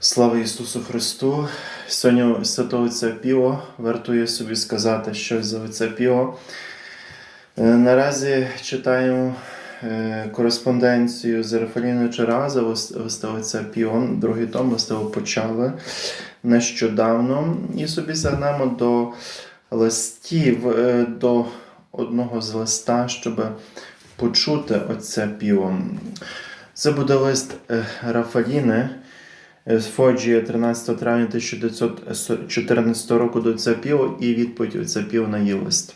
Слава Ісусу Христу! Сьогодні святого Отця Піо вартує собі сказати щось за Отця Піо. Е, Наразі читаємо е, кореспонденцію з Рафаліною Чераза листа Отця Піо, другий том листиво почали нещодавно. І собі загнемо до листів, е, до одного з листа, щоб почути Отця Піо. Це буде лист Рафаліни з Фоджія 13 травня 1914 року до Отця Піо і відповідь Отця Піо на її лист.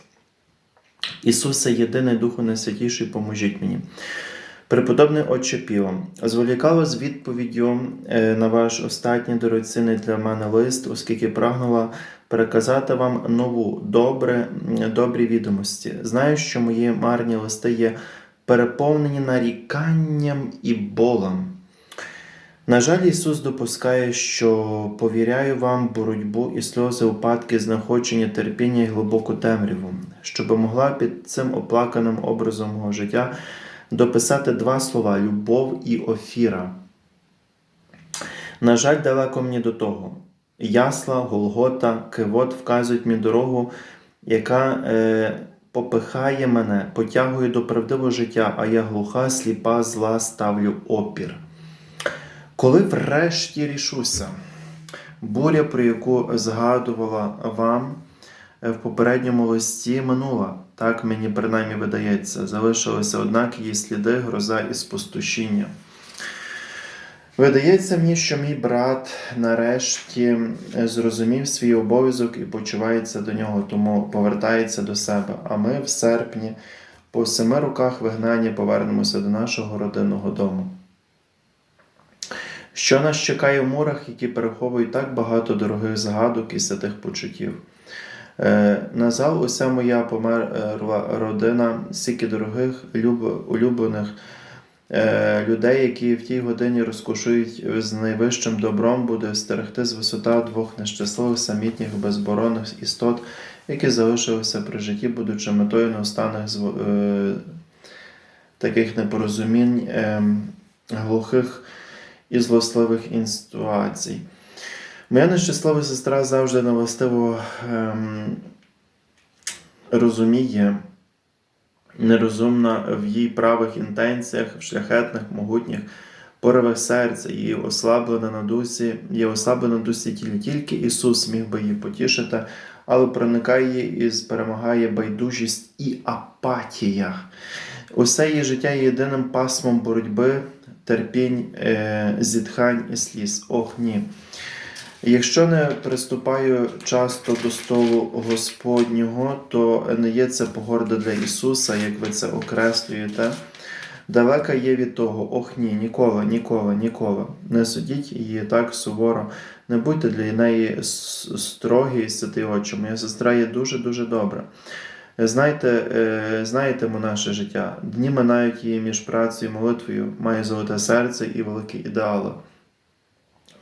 Ісусе, єдиний Духу Найсвятіший, поможіть мені. Преподобний Отче Піо, зволікало з відповіддю е, на ваш останній дорогоцінний для мене лист, оскільки прагнула переказати вам нову, добре, добрі відомості. Знаю, що мої марні листи є переповнені наріканням і болем. На жаль, Ісус допускає, що повіряю вам боротьбу і сльози, упадки, знаходження, терпіння і глибоку темряву, щоб могла під цим оплаканим образом мого життя дописати два слова любов і офіра. На жаль, далеко мені до того. Ясла, Голгота, Кивот вказують мені дорогу, яка е, попихає мене, потягує до правдивого життя, а я глуха, сліпа, зла ставлю опір. Коли врешті рішуся, буря, про яку згадувала вам в попередньому листі, минула, так мені принаймні видається, залишилися однак її сліди, гроза і спустошіння. Видається мені, що мій брат нарешті зрозумів свій обов'язок і почувається до нього, тому повертається до себе. А ми в серпні по семи роках вигнання повернемося до нашого родинного дому. Що нас чекає в мурах, які переховують так багато дорогих згадок і святих почуттів? Е, Назал уся моя померла родина, стільки дорогих, люб- улюблених е, людей, які в тій годині розкошують з найвищим добром, буде стерегти з висота двох нещасливих, самітніх, безборонних істот, які залишилися при житті, будучи метою неостанних зв- е, таких непорозумінь, е, глухих і злосливих інситуацій. Моя нещаслива сестра завжди невластиво ем, розуміє, нерозумна в її правих інтенціях, в шляхетних, могутніх поривах серця, її ослаблена на дусі, є ослаблена на дусі тілі. Тільки Ісус міг би її потішити, але проникає її і перемагає байдужість і апатія. Усе її життя є єдиним пасмом боротьби, терпінь, е, зітхань і сліз. Ох, ні. Якщо не приступаю часто до столу Господнього, то не є це погорда для Ісуса, як ви це окреслюєте. Далека є від того, ох ні, ніколи, ніколи, ніколи. Не судіть її так суворо, не будьте для неї строгі і святі очі. Моя сестра є дуже-дуже добра. Знаєте, е, знаєте наше життя. Дні минають її між працею і молитвою, має золоте серце і великі ідеали.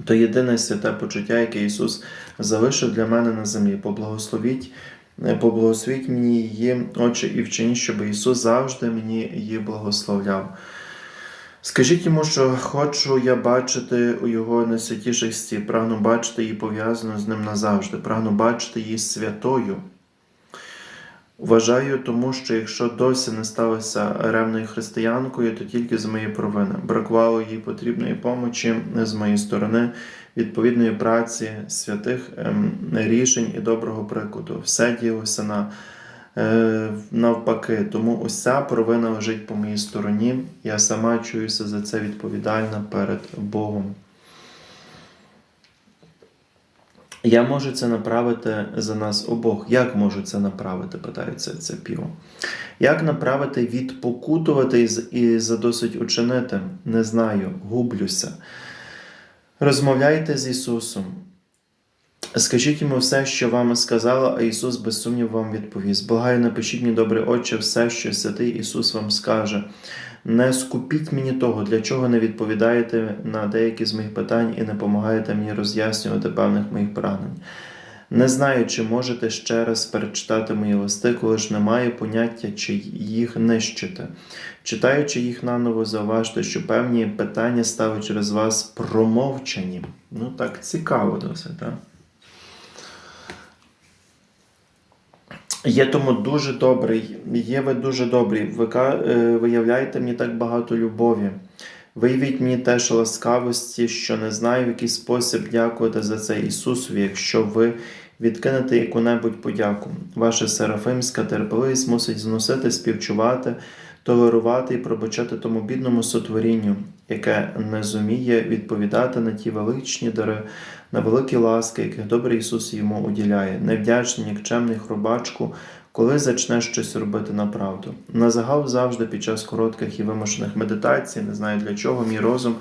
То єдине святе почуття, яке Ісус залишив для мене на землі. Поблагословіть, е, поблагословіть мені її очі і вчиніть, щоб Ісус завжди мені її благословляв. Скажіть йому, що хочу я бачити у його найсвятіших стів, прагну бачити її пов'язану з ним назавжди, прагну бачити її святою. Вважаю, тому що якщо досі не сталася ревною християнкою, то тільки з моєї провини. Бракувало їй потрібної помочі з моєї сторони, відповідної праці, святих ем, рішень і доброго прикладу. Все ділося на, е, навпаки. Тому уся провина лежить по моїй стороні. Я сама чуюся за це відповідальна перед Богом. Я можу це направити за нас обох. Як можу це направити? питається це піво. Як направити відпокутувати і за досить учинити? Не знаю, гублюся. Розмовляйте з Ісусом. Скажіть йому все, що вам сказала, а Ісус без сумніву вам відповість. Благаю, напишіть мені, добре Отче, все, що святий Ісус вам скаже. Не скупіть мені того, для чого не відповідаєте на деякі з моїх питань і не допомагаєте мені роз'яснювати певних моїх прагнень. Не знаю, чи можете ще раз перечитати мої листи, коли ж не маю поняття, чи їх нищити. Читаючи їх наново, зауважте, що певні питання ставить через вас промовчані. Ну так, цікаво досить, так? Є тому дуже добрий, є ви дуже добрі. Ви е, виявляєте мені так багато любові. Виявіть мені теж ласкавості, що не знаю, в який спосіб дякувати за це Ісусові, якщо ви відкинете яку-небудь подяку. Ваша серафимська терпеливість мусить зносити, співчувати, толерувати і пробачати тому бідному сотворінню, яке не зуміє відповідати на ті величні дари, на великі ласки, яких добрий Ісус йому уділяє, невдячний, нікчемний хробачку, коли зачнеш щось робити направду. На загал завжди під час коротких і вимушених медитацій, не знаю для чого, мій розум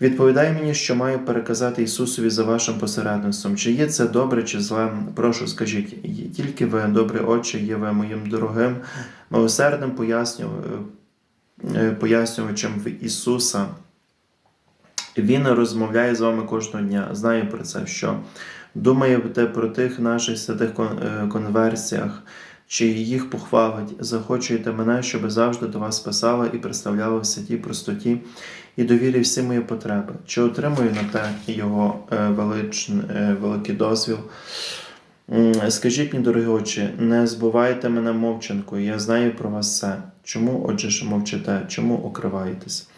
відповідає мені, що маю переказати Ісусові за вашим посередництвом. Чи є це добре, чи зле? Прошу, скажіть, тільки ви, добрі очі, є ви моїм дорогим, милосердним поясню- е, пояснювачем в Ісуса. Він розмовляє з вами кожного дня. Знаю про це, що думаєте про тих наших святих е, конверсіях, чи їх похвалить, захочуєте мене, щоб завжди до вас писала і представляла в святій простоті і довірі всі мої потреби. Чи отримую на те його е, велич, е, великий дозвіл? Скажіть мені, дорогі очі, не збувайте мене мовчанкою, я знаю про вас все. Чому, отже, ж мовчите? Чому укриваєтесь?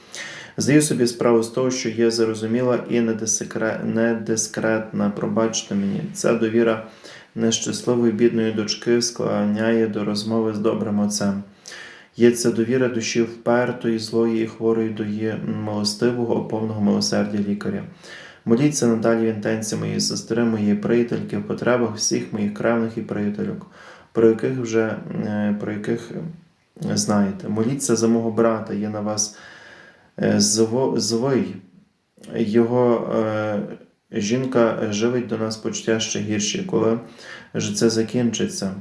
Здаю собі справу з того, що є зарозуміла і недискре- недискретна. Пробачте мені, ця довіра нещасливої бідної дочки склоняє до розмови з добрим отцем. Є ця довіра душі впертої, злої і хворої до її милостивого, повного милосердя лікаря. Моліться надалі в інтенції моєї сестри, моєї приятельки, в потребах всіх моїх кревних і приятельок, про яких вже е, про яких знаєте. Моліться за мого брата, є на вас е, злий. Його е, жінка живить до нас почуття ще гірші, коли ж це закінчиться,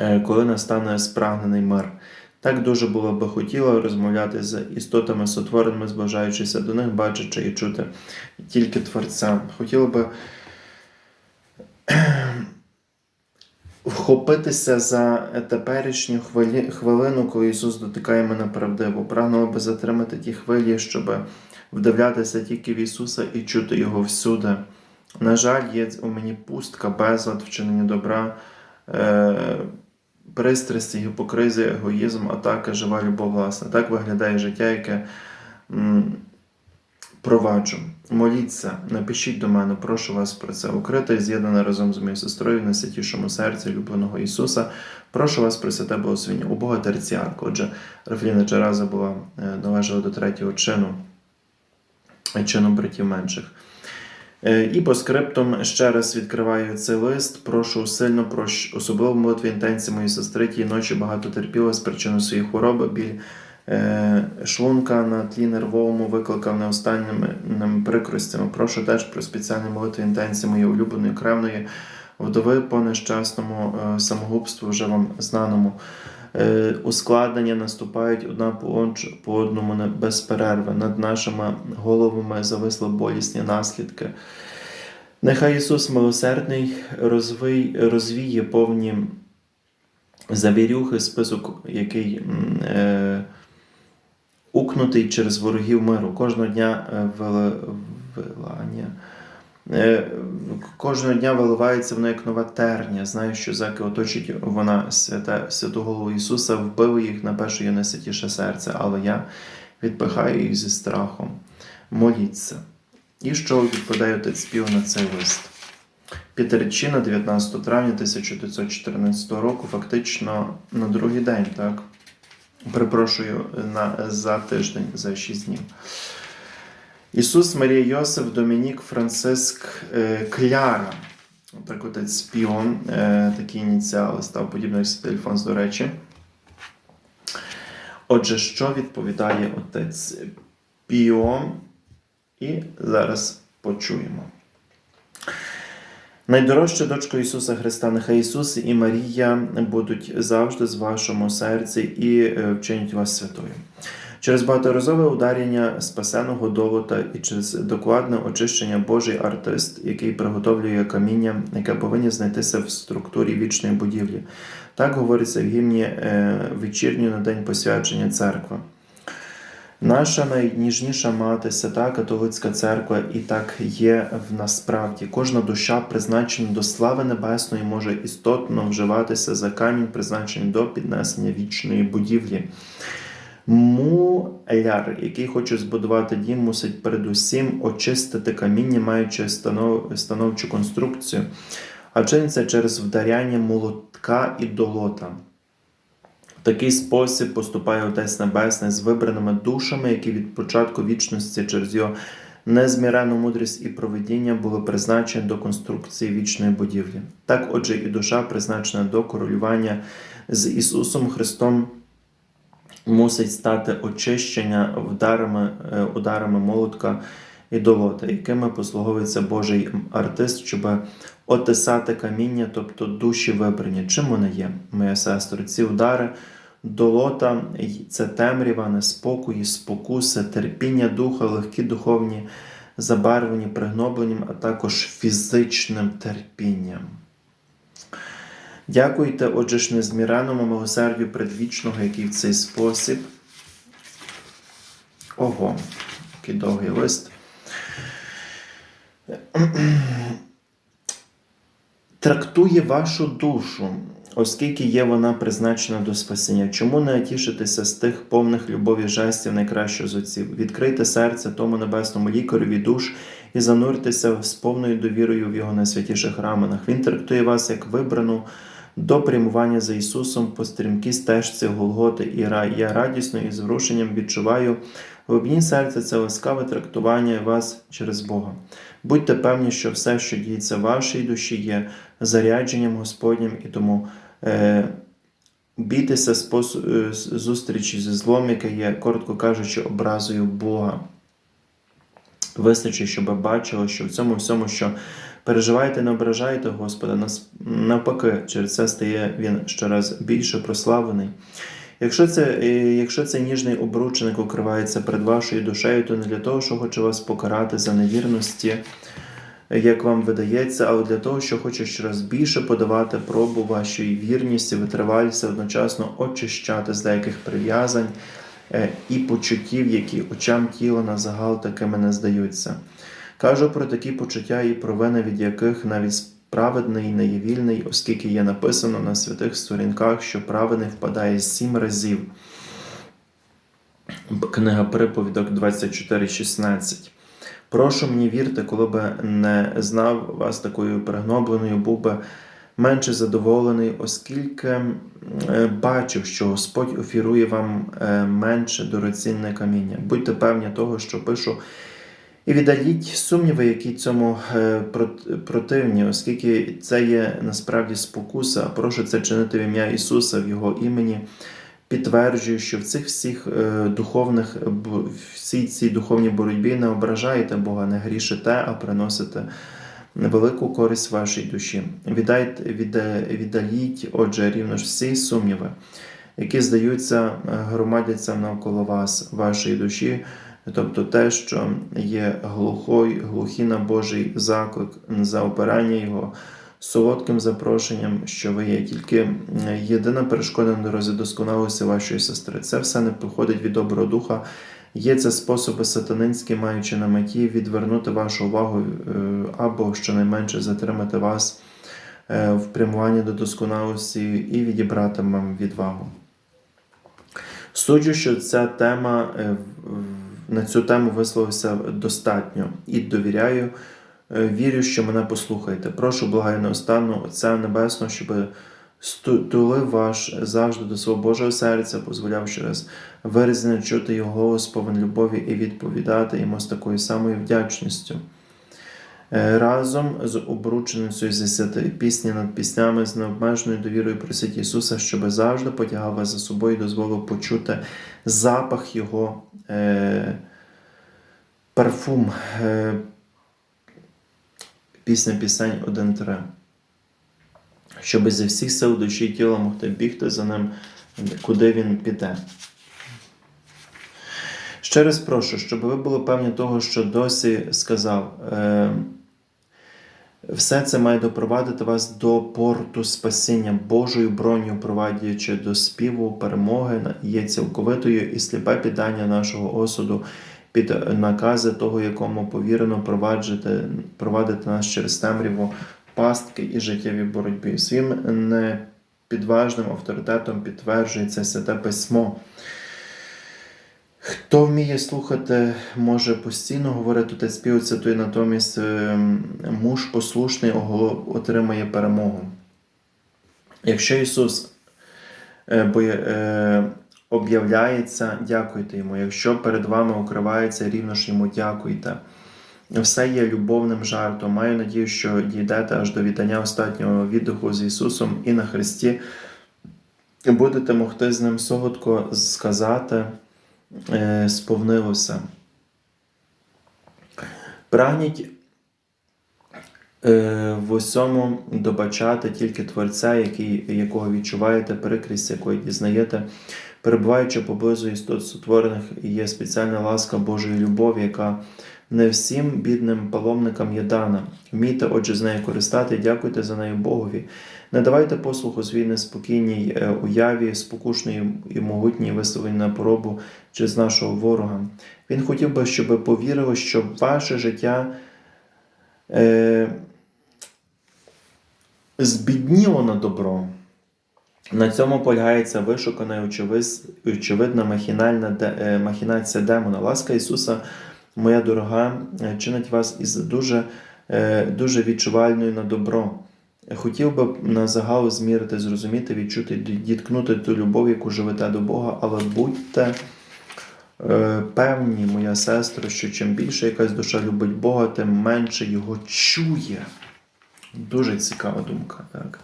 е, коли настане спрагнений мир. Так дуже було би хотіло розмовляти з істотами сотвореними, зближаючися до них, бачачи і чути тільки Творця. Хотіло би вхопитися за теперішню хвилі, хвилину, коли Ісус дотикає мене правдиво. Прагнуло би затримати ті хвилі, щоб вдивлятися тільки в Ісуса і чути Його всюди. На жаль, є у мені пустка, безлад, вчинення добра, е, пристрасті, гіпокризія, егоїзм, атака, жива любов, власне. Так виглядає життя, яке проваджу. Моліться, напишіть до мене, прошу вас про це. Укрита і з'єднана разом з моєю сестрою в найсвятішому серці улюбленого Ісуса. Прошу вас про святе благословення. У Бога терціарку. Отже, Рафліна Джераза була е, належала до третього чину, чину братів менших. Е, І по скриптум ще раз відкриваю цей лист. Прошу сильно про щ- особливо молитві інтенції моєї сестри тієї ночі багато терпіла з причини своєї хвороби. Біль шлунка на тлі нервовому викликав неостанніми прикростями. Прошу теж про спеціальні молитви інтенції моєї улюбленої кремної вдови по нещасному е, самогубству вже вам знаному. Е, Ускладнення наступають одна по, одному без перерви. Над нашими головами зависли болісні наслідки. Нехай Ісус милосердний розвий, розвіє повні завірюхи, список, який е, укнутий через ворогів миру. Кожного дня е, вилання. Е, Кожного дня виливається воно як нова терня. Знаю, що заки оточить вона святе, святу голову Ісуса, вбили їх на перше і найсвятіше серце, але я відпихаю їх зі страхом. Моліться. І що відповідає отець спів на цей лист? Пітерчина, 19 травня 1914 року, фактично на другий день, так? Перепрошую на, за тиждень, за 6 днів. Ісус, Марія Йосиф, Домінік, Франциск, е, Кляра. Так отець Спіон, е, такі ініціали став подібний Альфонс, до речі. Отже, що відповідає отець Піо? І зараз почуємо. Найдорожча дочко Ісуса Христа, нехай Ісус і Марія будуть завжди з вашому серці і е, вчинять вас святою. Через багаторазове ударення спасеного долота і через докладне очищення Божий артист, який приготовлює каміння, яке повинні знайтися в структурі вічної будівлі. Так говориться в гімні е, вечірню на день посвячення церкви. Наша найніжніша мати, свята католицька церква, і так є в насправді. Кожна душа, призначена до слави небесної, може істотно вживатися за камінь, призначений до піднесення вічної будівлі. Муляр, який хоче збудувати дім, мусить передусім очистити каміння, маючи станов... становчу конструкцію, а чиниться через вдаряння молотка і долота. В такий спосіб поступає Отець Небесний з вибраними душами, які від початку вічності через його незмірену мудрість і проведіння були призначені до конструкції вічної будівлі. Так, отже, і душа призначена до королювання з Ісусом Христом. Мусить стати очищення вдарами, е, ударами молотка і долота, якими послуговується Божий артист, щоб отисати каміння, тобто душі вибрані. Чим вони є, моя сестро? Ці удари долота це темрява, неспокої, спокуси, терпіння духа, легкі духовні забарвлені, пригнобленням, а також фізичним терпінням. Дякуйте, отже ж, незміреному милосердю предвічного, який в цей спосіб. Ого, який довгий лист. Трактує вашу душу, оскільки є вона призначена до спасіння. Чому не тішитися з тих повних любові жестів найкращих з отців? Відкрийте серце тому небесному лікареві душ і зануртеся з повною довірою в його найсвятіших раменах. Він трактує вас як вибрану до прямування за Ісусом по стрімкій стежці Голготи і рай. Я радісно і з відчуваю в обні серця це ласкаве трактування вас через Бога. Будьте певні, що все, що діється в вашій душі, є зарядженням Господнім і тому. Е, Бійтеся способ, е, зустрічі зі злом, яке є, коротко кажучи, образою Бога. Вистачить, щоб бачили, що в цьому всьому, що переживаєте, не ображаєте Господа, навпаки, через це стає він щораз більше прославлений. Якщо це е, якщо це ніжний обрученик укривається перед вашою душею, то не для того, що хоче вас покарати за невірності, як вам видається, але для того, що хоче щораз більше подавати пробу вашої вірності, витривалість, одночасно очищати з деяких прив'язань е, і почуттів, які очам тіла на загал такими не здаються. Кажу про такі почуття і провини, від яких навіть праведний не є вільний, оскільки є написано на святих сторінках, що праведний впадає сім разів. Книга Приповідок 24,16. Прошу мені вірте, коли би не знав вас такою пригнобленою, був би менше задоволений, оскільки бачив, що Господь офірує вам е, менше дорогоцінне каміння. Будьте певні того, що пишу. І віддаліть сумніви, які цьому е, противні, оскільки це є насправді спокуса. Прошу це чинити в ім'я Ісуса в Його імені. Підтверджую, що в цих всіх е, духовних всій цій духовній боротьбі не ображаєте Бога, не грішите, а приносите велику користь вашій душі. Віддайте, віддаліть, отже, рівно ж всі сумніви, які здаються, е, громадяться навколо вас, вашої душі. Тобто те, що є глухой, глухі на Божий заклик за опирання Його солодким запрошенням, що ви є тільки єдина перешкода на дорозі досконалості вашої сестри. Це все не походить від доброго духа. Є це способи сатанинські, маючи на меті відвернути вашу увагу е, або щонайменше затримати вас е, в прямуванні до досконалості і відібрати вам відвагу. Суджу, що ця тема е, на цю тему висловився достатньо і довіряю. Е, вірю, що мене послухаєте. Прошу, благаю неостанну Отця Небесного, щоб стулив ваш завжди до свого Божого серця, дозволяв через вирізне чути його голос, повен любові і відповідати йому з такою самою вдячністю. Е, разом з обрученицею зі пісні над піснями з необмеженою довірою просить Ісуса, щоб завжди потягав вас за собою і дозволив почути запах Його е, парфум. Е, Пісня пісень 1-3. Щоб зі всіх сил душі і тіла могти бігти за ним, куди він піде. Ще раз прошу, щоб ви були певні того, що досі сказав. Е, все це має допровадити вас до порту спасіння Божою броню, провадячи до співу перемоги, є цілковитою і сліпе піддання нашого осуду під накази того, якому повірено проваджити, провадити нас через темряву, пастки і життєві боротьби. Своїм непідважним авторитетом підтверджується святе письмо. Хто вміє слухати, може постійно говорити та спів цитує, натомість ем, муж послушний отримає перемогу. Якщо Ісус е, е, об'являється, дякуйте йому. Якщо перед вами укривається, рівно ж йому дякуйте. Все є любовним жартом. Маю надію, що дійдете аж до вітання останнього віддиху з Ісусом і на Христі. Будете могти з ним солодко сказати, е, сповнилося. Прагніть е, в усьому добачати тільки Творця, який, якого відчуваєте, прикрість, якої дізнаєте, перебуваючи поблизу істот сотворених, є спеціальна ласка Божої любові, яка не всім бідним паломникам є дана. Вмійте, отже, з нею користати, дякуйте за нею Богові. Не давайте послуху своїй неспокійній е, уяві, спокушної і могутній виставленій на поробу через нашого ворога. Він хотів би, щоб ви повірили, що ваше життя е, збідніло на добро. На цьому полягається вишукана і очевидна махінальна е, махінація демона. Ласка Ісуса, моя дорога, е, чинить вас із дуже, е, дуже відчувальною на добро. Хотів би на загал змірити, зрозуміти, відчути, діткнути ту любов, яку живете до Бога, але будьте е, певні, моя сестра, що чим більше якась душа любить Бога, тим менше його чує. Дуже цікава думка. Так.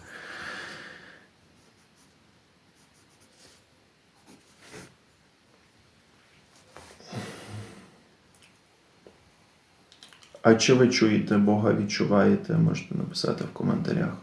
А чи ви чуєте Бога, відчуваєте, можете написати в коментарях.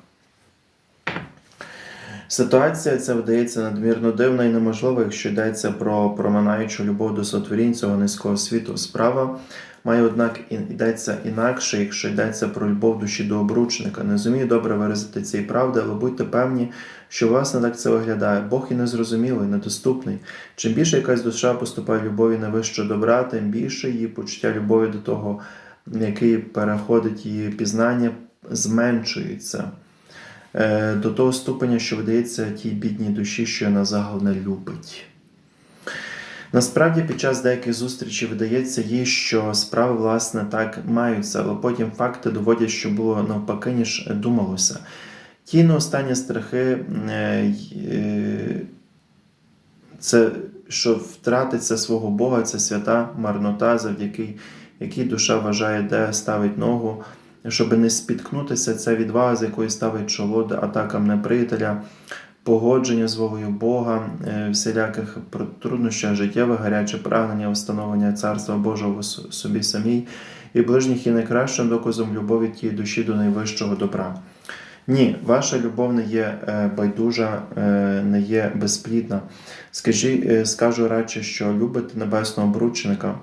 Ситуація ця видається надмірно дивна і неможлива, якщо йдеться про проминаючу любов до сотворінь цього низького світу. Справа має, однак, йдеться інакше, якщо йдеться про любов душі до обручника. Не зумію добре виразити цієї правди, але будьте певні, що власне так це виглядає. Бог і незрозумілий, недоступний. Чим більше якась душа поступає любові на вищого добра, тим більше її почуття любові до того, який переходить її пізнання, зменшується е, до того ступеня, що видається тій бідній душі, що на загалне любить. Насправді, під час деяких зустрічей видається їй, що справи, власне, так маються, але потім факти доводять, що було навпаки, ніж думалося. Ті неостанні страхи, е, е, це, що втратиться свого Бога, це свята марнота, завдяки якій душа вважає, де ставить ногу, щоб не спіткнутися, це відвага, з якої ставить чоло атакам неприятеля, погодження з волею Бога, е, всіляких труднощах життєвих, гаряче прагнення, встановлення Царства Божого собі самій і ближніх є найкращим доказом любові тієї душі до найвищого добра. Ні, ваша любов не є е, байдужа, е, не є безплідна. Скажі, скажу радше, що любите небесного обручника,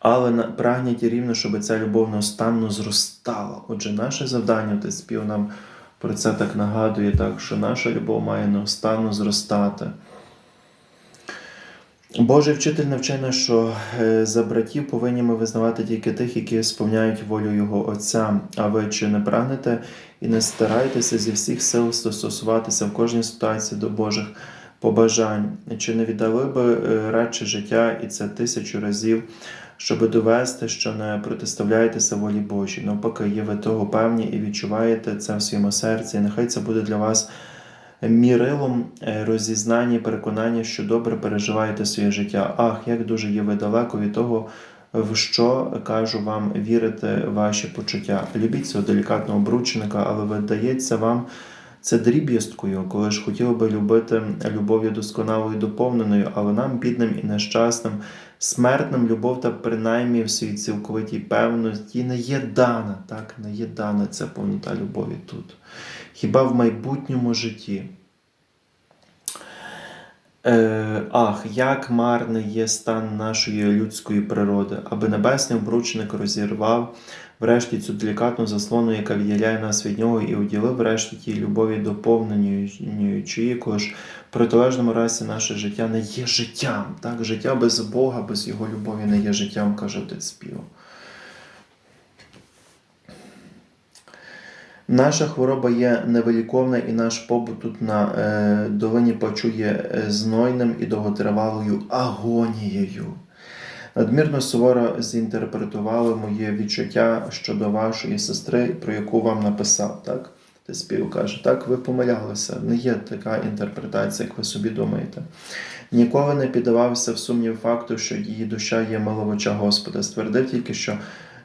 але прагніть рівно, щоб ця любов неостанно зростала. Отже, наше завдання, ти спів нам про це так нагадує, так, що наша любов має неостанно зростати. Божий вчитель навчає що е, за братів повинні ми визнавати тільки тих, які сповняють волю Його Отця. А ви чи не прагнете і не старайтеся зі всіх сил стосуватися в кожній ситуації до Божих побажань? Чи не віддали би е, радше життя і це тисячу разів, щоб довести, що не протиставляєтеся волі Божій? Навпаки, є ви того певні і відчуваєте це в своєму серці. І нехай це буде для вас мірилом е, розізнання переконання, що добре переживаєте своє життя. Ах, як дуже є ви далеко від того, в що кажу вам вірити ваші почуття. Любіть цього делікатного обручника, але видається вам це дріб'язкою, коли ж хотіли би любити любов'ю досконалою, доповненою, але нам, бідним і нещасним, смертним любов та принаймні в своїй цілковитій певності не є дана, так, не є дана ця повнота любові тут. Хіба в майбутньому житті? Е, Ах, як марний є стан нашої людської природи, аби небесний обручник розірвав врешті цю делікатну заслону, яка відділяє нас від нього, і уділив врешті тій любові доповнюючи, якою ж протилежному разі наше життя не є життям. Так? Життя без Бога, без Його любові не є життям, каже отець Піо. Наша хвороба є невиліковна, і наш побут тут на е, долині почує е, знойним і довготривалою агонією. Надмірно суворо зінтерпретували моє відчуття щодо вашої сестри, про яку вам написав. Так? Ти спів каже, так ви помилялися. Не є така інтерпретація, як ви собі думаєте. Ніколи не піддавався в сумнів факту, що її душа є миловича Господа. Ствердив тільки, що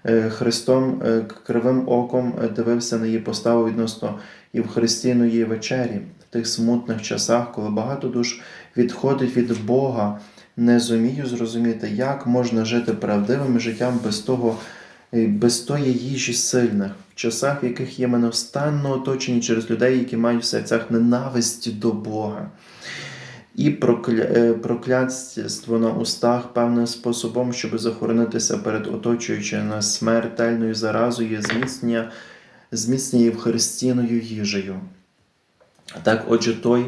е, Христом е, кривим оком е, дивився на її поставу відносно Євхристійної вечері в тих смутних часах, коли багато душ відходить від Бога. Не зумію зрозуміти, як можна жити правдивим життям без того, е, без тої їжі сильних, в часах, в яких є невстанно оточені через людей, які мають в серцях ненависть до Бога. І прокля... е, на устах певним способом, щоб захоронитися перед оточуючою нас смертельною заразою, зміцнення, зміцнення Євхаристійною їжею. Так, отже, той,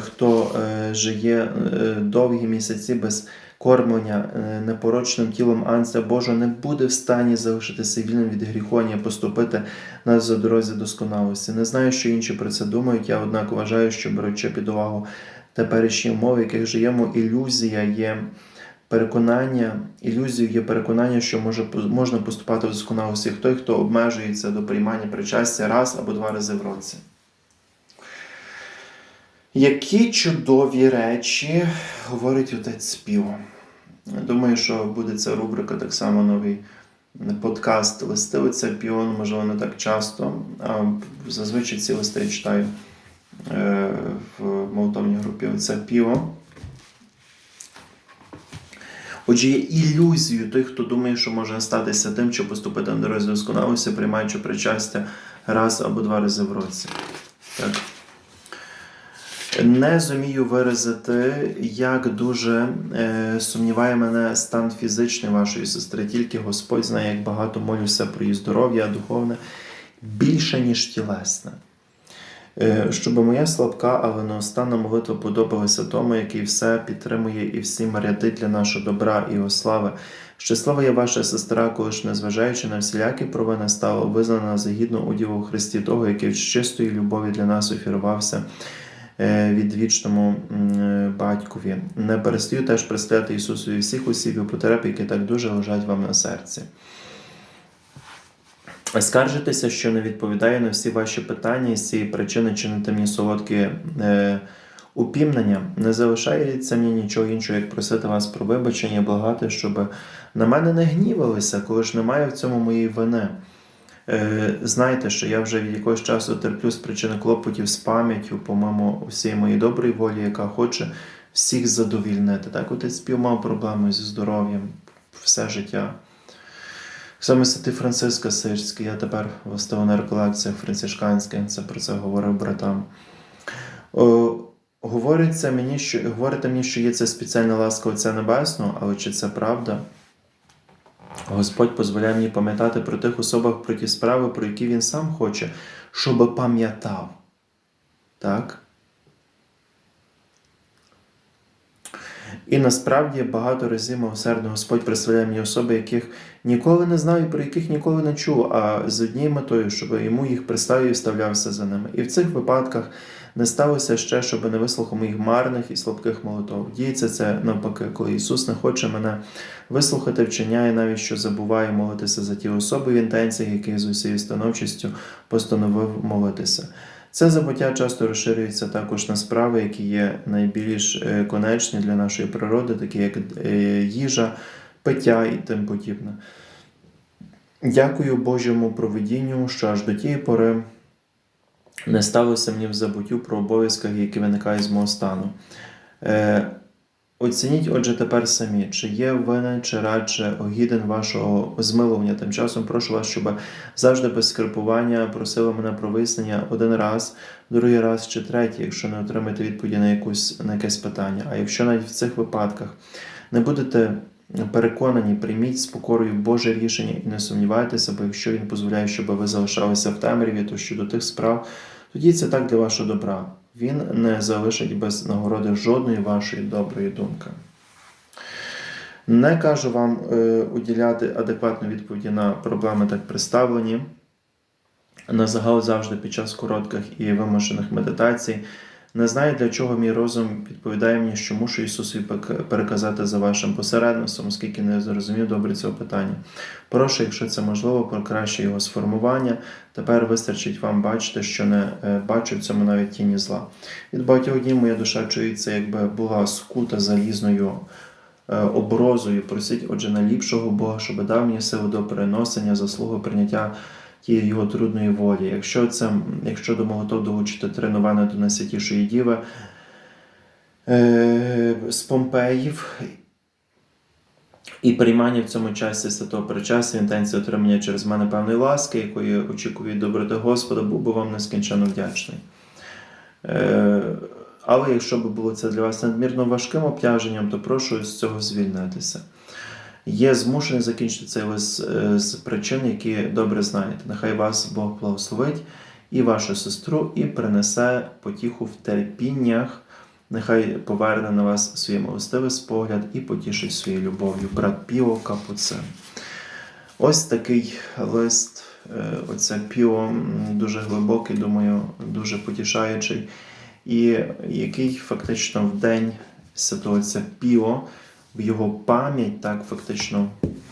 хто е, жиє е, довгі місяці без кормлення е, непорочним тілом Анця Божого, не буде в стані залишитися вільним від гріхоння, поступити нас за дорозі досконалості. Не знаю, що інші про це думають. Я однак вважаю, що беручи під увагу теперішні умови, в яких живемо, ілюзія є. Переконання, ілюзією є переконання, що може, можна поступати в досконалості той, хто обмежується до приймання причастя раз або два рази в році. Які чудові речі говорить отець Співо. Думаю, що буде ця рубрика так само новий подкаст листи Піону, можливо, не так часто. А зазвичай ці листи читаю е, в молотовній групі отця Піо. Отже, є ілюзією той, хто думає, що може статися тим, що поступити на дорозі досконалості, приймаючи причастя раз або два рази в році. Так. Не зумію виразити, як дуже е, сумніває мене стан фізичний вашої сестри. Тільки Господь знає, як багато молюся про її здоров'я духовне більше, ніж тілесне. Е, щоб моя слабка, але неостанна молитва подобалася тому, який все підтримує і всім рядить для нашого добра і ослави. Щаслива є ваша сестра, коли ж, незважаючи на всілякі провини, стала визнана за гідну удіву в Христі того, який з чистої любові для нас офірувався відвічному батькові. Не перестаю теж представляти Ісусові всіх осіб і потреб, які так дуже лежать вам на серці. Скаржитеся, що не відповідає на всі ваші питання і з цієї причини чините мені солодкі е, упімнення. Не залишається мені нічого іншого, як просити вас про вибачення, благати, щоб на мене не гнівалися, коли ж немає в цьому моєї вини. Е, Знайте, що я вже від якогось часу терплю з причини клопотів з пам'яттю, по-моєму, усієї моєї доброї волі, яка хоче всіх задовільнити. Так, отець спів мав проблеми зі здоров'ям все життя. Саме Святий Франциск Асирський, я тепер виставив на реколекціях францишканських, це про це говорив братам. О, говориться мені, що, говорите мені, що є це спеціальна ласка Отця Небесного, але чи це правда? Господь дозволяє мені пам'ятати про тих особах, про ті справи, про які Він сам хоче, щоб пам'ятав. Так? І насправді багато разів милосердно Господь присвоює мені особи, яких ніколи не знаю, про яких ніколи не чув, а з однією метою, щоб йому їх представив і вставлявся за ними. І в цих випадках не сталося ще, щоб не вислухав моїх марних і слабких молитов. Діється це навпаки, коли Ісус не хоче мене вислухати, вчиняє навіть що забуває молитися за ті особи в інтенціях, які з усією становчістю постановив молитися. Це забуття часто розширюється також на справи, які є найбільш е, конечні для нашої природи, такі як е, їжа, пиття і тим подібне. Дякую Божому провидінню, що аж до тієї пори не сталося мені в забуттю про обов'язках, які виникають з мого стану. Е, Оцініть, отже, тепер самі, чи є винен, чи радше огіден вашого змилування. Тим часом прошу вас, щоб завжди без скрипування просили мене про вияснення один раз, другий раз чи третій, якщо не отримаєте відповіді на, якусь, на якесь питання. А якщо навіть в цих випадках не будете переконані, прийміть з покорою Боже рішення і не сумнівайтеся, бо якщо Він дозволяє, щоб ви залишалися в темряві, то щодо тих справ, тоді це так для вашого добра. Він не залишить без нагороди жодної вашої доброї думки. Не кажу вам е, уділяти адекватну відповіді на проблеми так представлені. На загал завжди під час коротких і вимушених медитацій. Не знаю, для чого мій розум відповідає мені, що мушу Ісусові переказати за вашим посередництвом, оскільки не зрозумів добре цього питання. Прошу, якщо це можливо, про краще його сформування. Тепер вистачить вам бачити, що не е, бачу в цьому навіть тіні зла. Від багатьох днів моя душа чується, якби була скута залізною е, оборозою. Просить, отже, найліпшого Бога, щоб дав мені силу до переносення, заслугу прийняття тієї його трудної волі. Якщо це, якщо до молотов долучити три новини до Найсвятішої Діви е, з Помпеїв і приймання в цьому часі святого причастя, інтенції отримання через мене певної ласки, якої очікую від доброти Господа, був би вам нескінченно вдячний. Е, але якщо б було це для вас надмірно важким обтяженням, то прошу з цього звільнитися. Є змушений закінчити цей лист е, з причин, які добре знаєте. Нехай вас Бог благословить і вашу сестру, і принесе потіху в терпіннях. Нехай поверне на вас своє милостивий спогляд і потішить своєю любов'ю. Брат Піо Капуцин. Ось такий лист. е, Оце Піо дуже глибокий, думаю, дуже потішаючий, і який фактично в день отця Піо в його пам'ять, так фактично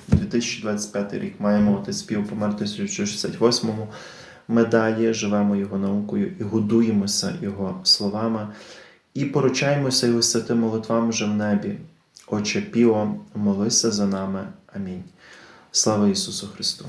2025 рік маємо отець помер в 1068-му. Ми далі живемо його наукою і годуємося його словами, і поручаємося його святим молитвам вже в небі. Отче Піо, молися за нами. Амінь. Слава Ісусу Христу!